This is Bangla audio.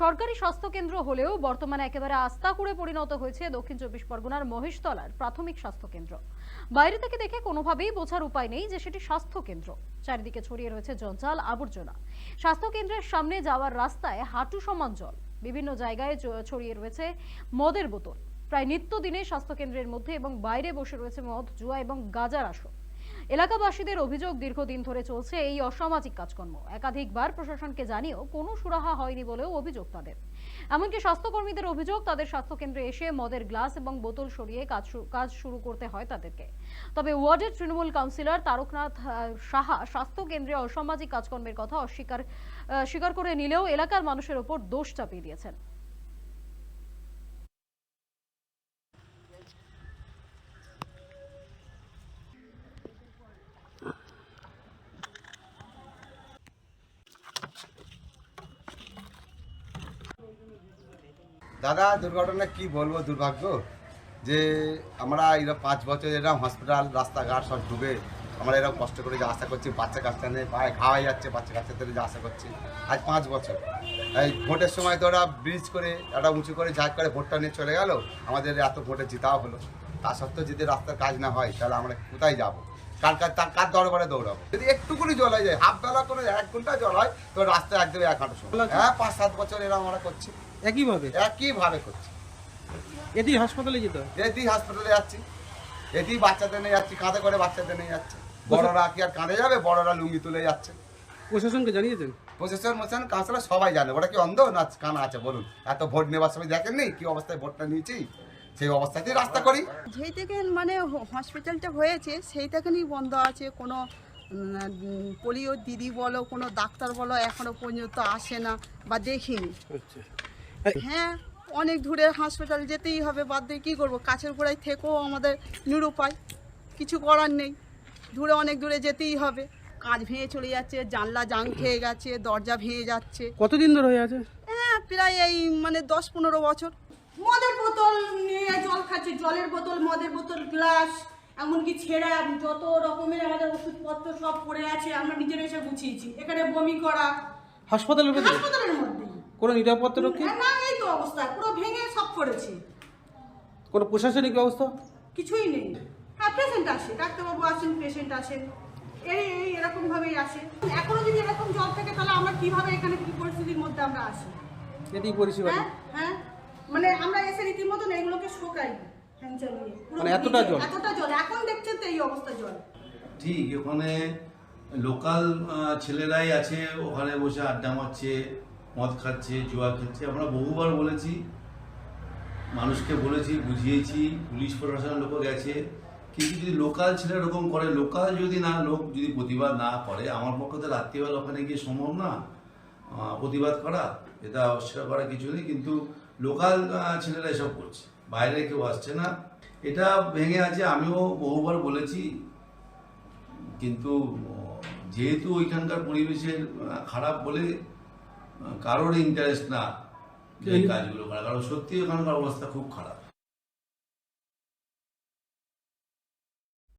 সরকারি স্বাস্থ্যকেন্দ্র হলেও বর্তমানে একেবারে আস্তাকুড়ে পরিণত হয়েছে দক্ষিণ চব্বিশ পরগনার মহেশতলার প্রাথমিক স্বাস্থ্যকেন্দ্র। বাইরে থেকে দেখে কোনোভাবেই বোঝার উপায় নেই যে সেটি স্বাস্থ্যকেন্দ্র। চারিদিকে ছড়িয়ে রয়েছে জঞ্জাল, আবর্জনা। স্বাস্থ্যকেন্দ্রের সামনে যাওয়ার রাস্তায় হাঁটু সমান জল। বিভিন্ন জায়গায় ছড়িয়ে রয়েছে মদের বোতল। প্রায় নিত্যদিনে স্বাস্থ্যকেন্দ্রের মধ্যে এবং বাইরে বসে রয়েছে মদ, জুয়া এবং গাজার আসর। এলাকাবাসীদের অভিযোগ দীর্ঘদিন ধরে চলছে এই অসামাজিক কাজকর্ম। একাধিকবার প্রশাসনকে জানিয়েও কোনো সুরাহা হয়নি বলেও অভিযোগ তাদের। এমনকি স্বাস্থ্যকর্মীদের অভিযোগ, তাদের স্বাস্থ্যকেন্দ্রে এসে মদের গ্লাস এবং বোতল সরিয়ে কাজ কাজ শুরু করতে হয় তাদেরকে। তবে ওয়ার্ডের তৃণমূল কাউন্সিলর তারকনাথ সাহা স্বাস্থ্যকেন্দ্রে অসামাজিক কাজকর্মের কথা অস্বীকার স্বীকার করে নিলেও এলাকার মানুষের ওপর দোষ চাপিয়ে দিয়েছেন। দাদা, দুর্ঘটনা কি বলব, দুর্ভাগ্য? যে আমরা এরকম পাঁচ বছর এরকম হসপিটাল রাস্তাঘাট সব ডুবে আমরা এরকম কষ্ট করে যা আশা করছি, বাচ্চা কাচ্চা নেই, পায়ে হয়ে যাচ্ছে, বাচ্চা কাচ্চাদের যা আশা করছি। আজ পাঁচ বছর। এই ভোটের সময় তো ওরা ব্রিজ করে, একটা উঁচু করে ঝাঁক করে ভোটটা নিয়ে চলে গেল। আমাদের এত ভোটে জিতাও হলো। তা সত্ত্বেও যদি রাস্তার কাজ না হয় তাহলে আমরা কোথায় যাব? কার কার তার কার দরবারে দৌড়াবো? যদি একটুকুনি জল হয়ে যায় হাফ বেলা করে এক ঘণ্টা জল হয় তো রাস্তা একদম এক হাঁটু সময় হ্যাঁ পাঁচ সাত বছর এরকম আমরা করছি। একইভাবে? একইভাবে করছি। এটি হাসপাতালে যেতে হয়? এদি হাসপাতালে যাচ্ছি। এদি বাচ্চাদের নিয়ে যাচ্ছি কাঁধে করে বাচ্চাদের নিয়ে যাচ্ছে। বড়রা কি আর কাঁধে যাবে? বড়রা লুঙ্গি তুলে যাচ্ছে। প্রশাসনকে জানিয়েছেন? প্রশাসন মোশন কাউন্সিলর সবাই জানে। ওরা কি অন্ধ না কানা আছে? বলুন। এত ভোট নেবার সময় দেখেননি? কি অবস্থায় ভোটটা নিয়েছি? সেই অবস্থাতেই রাস্তা করি। যেই থেকে মানে হসপিটালটা হয়েছে সেই থেকেই বন্ধ আছে। কোনো পোলিও দিদি বলো কোনো ডাক্তার বলো এখনও পর্যন্ত আসে না বা দেখিনি। আচ্ছা। হ্যাঁ অনেক দূরে হাসপাতাল যেতেই হবে বাদ দিয়ে কী করব? কাছের গোড়ায় থেকেও আমাদের নিরুপায়। কিছু করার নেই। দূরে অনেক দূরে যেতেই হবে। কাঁচ ভেঙে চলে যাচ্ছে জানলা জাং খেয়ে গেছে দরজা ভেঙে যাচ্ছে। কতদিন ধরে হয়ে আছে? হ্যাঁ প্রায় এই মানে দশ পনেরো বছর। মদের বোতল নিয়ে জল খাচ্ছে জলের বোতল মদের বোতল গ্লাস এমনকি ছেঁড়া যত রকমের আমাদের ওষুধপত্র সব পড়ে আছে আমরা নিজের এসে গুছিয়েছি। এখানে বমি করা। হাসপাতালের ভেতরে? হাসপাতালের মধ্যেই। কোনো নিরাপত্তা রক্ষী? না এই তো অবস্থা। পুরো ভেঙে সব করেছে। কোনো প্রশাসনিক ব্যবস্থা? কিছুই নেই। হ্যাঁ পেশেন্ট আসে ডাক্তারবাবু আসেন পেশেন্ট আসেন। এই এই এরকম ভাবেই আসে। এখনও যদি এরকম জল থাকে তাহলে আমরা কীভাবে এখানে কি পরিস্থিতির মধ্যে আমরা আসি? এটি পরিষেবা। হ্যাঁ হ্যাঁ। মানে আমরা এসে রীতিমতন এগুলোকে শোকাই। ফ্যান চালিয়ে মানে এতটা জল? এতটা জল। এখন দেখছেন তো এই অবস্থা জল। ঠিক ওখানে লোকাল ছেলেরাই আছে ওখানে বসে আড্ডা মারছে মদ খাচ্ছে জুয়া খাচ্ছে আমরা বহুবার বলেছি মানুষকে বলেছি বুঝিয়েছি পুলিশ প্রশাসনের লোকও গেছে। কিন্তু যদি লোকাল ছেলে এরকম করে লোকাল যদি না লোক যদি প্রতিবাদ না করে আমার পক্ষে তো রাত্রিবেলা ওখানে গিয়ে সম্ভব না আহ, প্রতিবাদ করা। এটা অস্বীকার করা কিছু নেই কিন্তু লোকাল ছেলেরা এসব করছে। বাইরে কেউ আসছে না। এটা ভেঙে আছে আমিও বহুবার বলেছি। কিন্তু যেহেতু ওইখানকার পরিবেশের খারাপ বলে কারোর ইন্টারেস্ট না এই কাজগুলো করা। কারণ সত্যি ওখানকার অবস্থা খুব খারাপ।